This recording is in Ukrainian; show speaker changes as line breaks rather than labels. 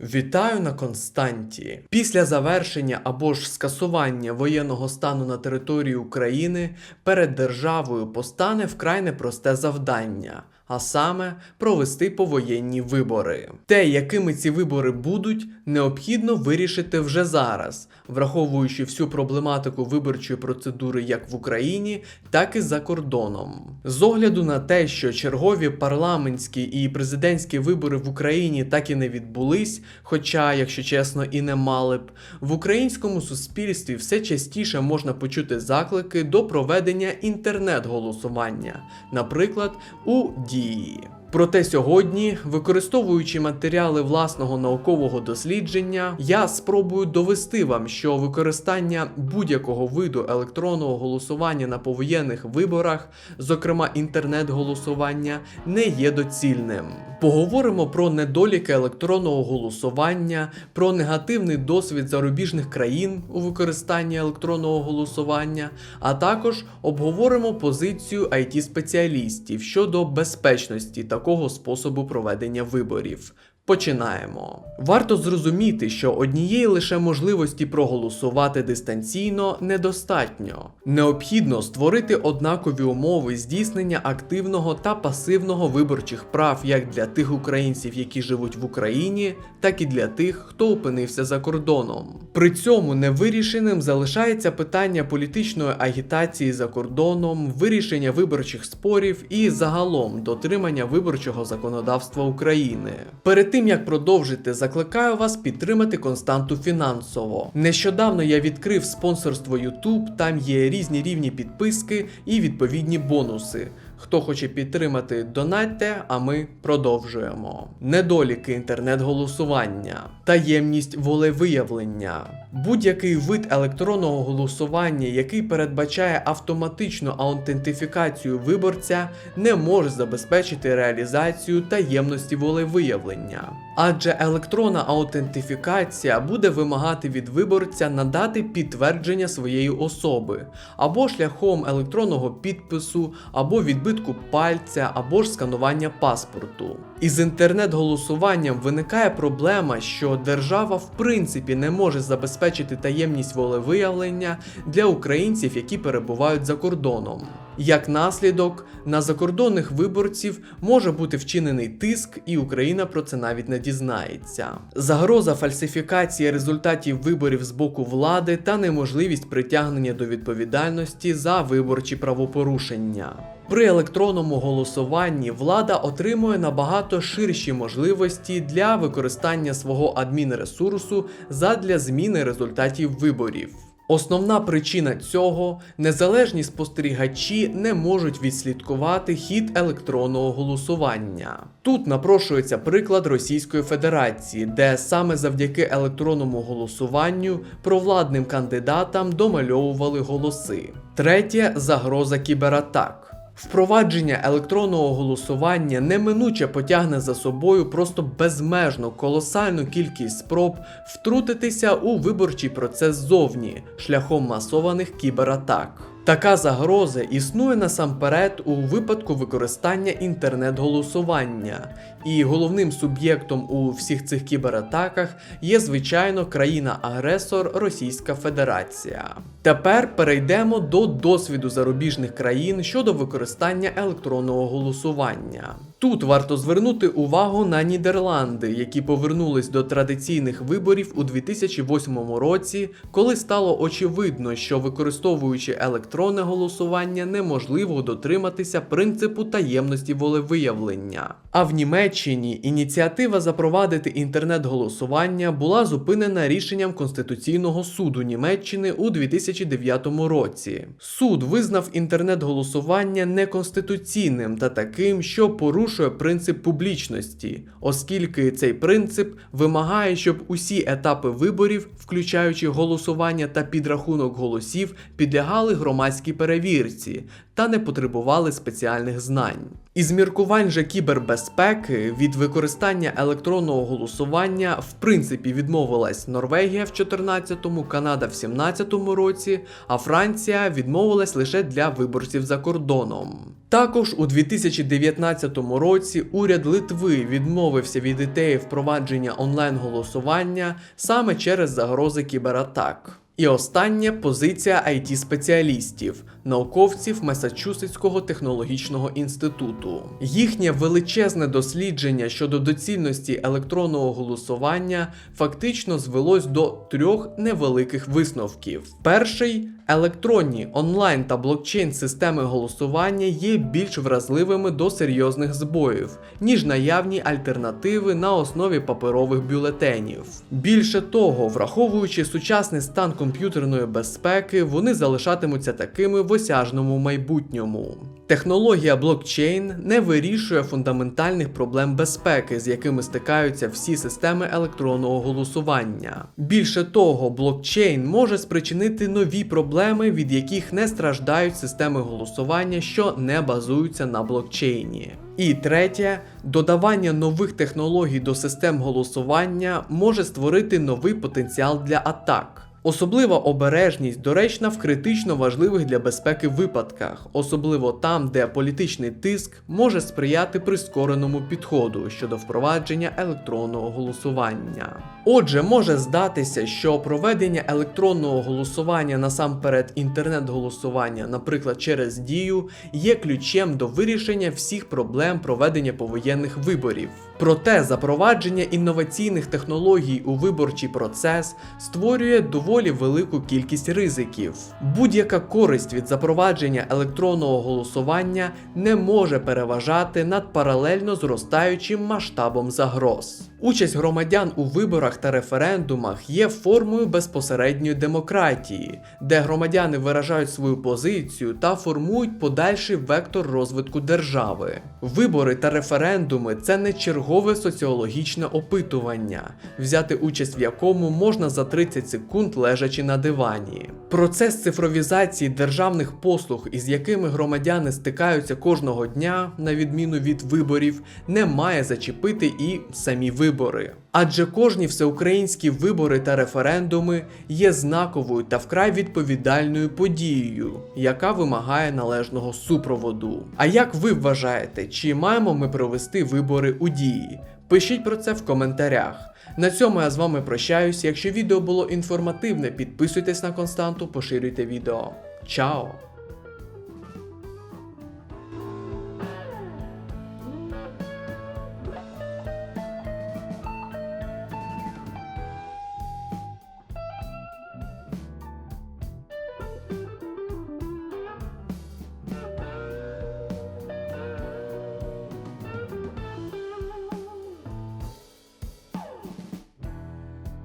Вітаю на Константі. Після завершення або ж скасування воєнного стану на території України перед державою постане вкрай непросте завдання, а саме провести повоєнні вибори. Те, якими ці вибори будуть, необхідно вирішити вже зараз, враховуючи всю проблематику виборчої процедури як в Україні, так і за кордоном. З огляду на те, що чергові парламентські і президентські вибори в Україні так і не відбулись, хоча, якщо чесно, і не мали б, в українському суспільстві все частіше можна почути заклики до проведення інтернет-голосування, наприклад, у дії. Проте сьогодні, використовуючи матеріали власного наукового дослідження, я спробую довести вам, що використання будь-якого виду електронного голосування на повоєнних виборах, зокрема інтернет-голосування, не є доцільним. Поговоримо про недоліки електронного голосування, про негативний досвід зарубіжних країн у використанні електронного голосування, а також обговоримо позицію it спеціалістів щодо безпечності такого способу проведення виборів. Починаємо. Варто зрозуміти, що однієї лише можливості проголосувати дистанційно недостатньо. Необхідно створити однакові умови здійснення активного та пасивного виборчих прав як для тих українців, які живуть в Україні, так і для тих, хто опинився за кордоном. При цьому невирішеним залишається питання політичної агітації за кордоном, вирішення виборчих спорів і загалом дотримання виборчого законодавства України. Перед тим як продовжити, закликаю вас підтримати константу фінансово. Нещодавно я відкрив спонсорство YouTube, там є різні рівні підписки і відповідні бонуси. Хто хоче підтримати, донатьте, а ми продовжуємо. Недоліки інтернет-голосування, таємність волевиявлення. Будь-який вид електронного голосування, який передбачає автоматичну аутентифікацію виборця, не може забезпечити реалізацію таємності волевиявлення. Адже електронна аутентифікація буде вимагати від виборця надати підтвердження своєї особи, або шляхом електронного підпису, або відбитку пальця, або ж сканування паспорту. Із інтернет-голосуванням виникає проблема, що держава в принципі не може забезпечити таємність волевиявлення для українців, які перебувають за кордоном. Як наслідок, на закордонних виборців може бути вчинений тиск, і Україна про це навіть не дізнається. Загроза фальсифікації результатів виборів з боку влади та неможливість притягнення до відповідальності за виборчі правопорушення. При електронному голосуванні влада отримує набагато ширші можливості для використання свого адмінресурсу задля зміни результатів виборів. Основна причина цього незалежні спостерігачі не можуть відслідкувати хід електронного голосування. Тут напрошується приклад Російської Федерації, де саме завдяки електронному голосуванню провладним кандидатам домальовували голоси. Третє загроза кібератак. Впровадження електронного голосування неминуче потягне за собою просто безмежно колосальну кількість спроб втрутитися у виборчий процес ззовні шляхом масованих кібератак. Така загроза існує насамперед у випадку використання інтернет-голосування, і головним суб'єктом у всіх цих кібератаках є звичайно країна-агресор Російська Федерація. Тепер перейдемо до досвіду зарубіжних країн щодо використання електронного голосування. Тут варто звернути увагу на Нідерланди, які повернулись до традиційних виборів у 2008 році, коли стало очевидно, що використовуючи електронне голосування, неможливо дотриматися принципу таємності волевиявлення. А в Німеччині ініціатива запровадити інтернет-голосування була зупинена рішенням Конституційного суду Німеччини у 2009 році. Суд визнав інтернет-голосування неконституційним та таким, що порушує принцип публічності, оскільки цей принцип вимагає, щоб усі етапи виборів, включаючи голосування та підрахунок голосів, підлягали громадській перевірці та не потребували спеціальних знань. Із міркувань же кібербезпеки від використання електронного голосування в принципі відмовилась Норвегія в 14-му, Канада в 17-му році, а Франція відмовилась лише для виборців за кордоном. Також у 2019 році уряд Литви відмовився від ідеї впровадження онлайн-голосування саме через загрози кібератак. І остання позиція it спеціалістів, науковців Масачусетського технологічного інституту. Їхнє величезне дослідження щодо доцільності електронного голосування фактично звелось до трьох невеликих висновків. Перший електронні онлайн та блокчейн системи голосування є більш вразливими до серйозних збоїв, ніж наявні альтернативи на основі паперових бюлетенів. Більше того, враховуючи сучасний стан комп'ютерної безпеки, вони залишатимуться такими в осяжному майбутньому. Технологія блокчейн не вирішує фундаментальних проблем безпеки, з якими стикаються всі системи електронного голосування. Більше того, блокчейн може спричинити нові проблеми, від яких не страждають системи голосування, що не базуються на блокчейні. І третє, додавання нових технологій до систем голосування може створити новий потенціал для атак. Особлива обережність доречна в критично важливих для безпеки випадках, особливо там, де політичний тиск може сприяти прискореному підходу щодо впровадження електронного голосування. Отже, може здатися, що проведення електронного голосування насамперед інтернет-голосування, наприклад, через дію, є ключем до вирішення всіх проблем проведення повоєнних виборів. Проте запровадження інноваційних технологій у виборчий процес створює доволі велику кількість ризиків. Будь-яка користь від запровадження електронного голосування не може переважати над паралельно зростаючим масштабом загроз. Участь громадян у виборах та референдумах є формою безпосередньої демократії, де громадяни виражають свою позицію та формують подальший вектор розвитку держави. Вибори та референдуми це не чергове соціологічне опитування, взяти участь в якому можна за 30 секунд лежачи на дивані. Процес цифровізації державних послуг, із якими громадяни стикаються кожного дня, на відміну від виборів, не має зачепити і самі вибори. Адже кожні всеукраїнські вибори та референдуми є знаковою та вкрай відповідальною подією, яка вимагає належного супроводу. А як ви вважаєте, чи маємо ми провести вибори у дії? Пишіть про це в коментарях. На цьому я з вами прощаюсь. Якщо відео було інформативне, підписуйтесь на константу, поширюйте відео. Чао!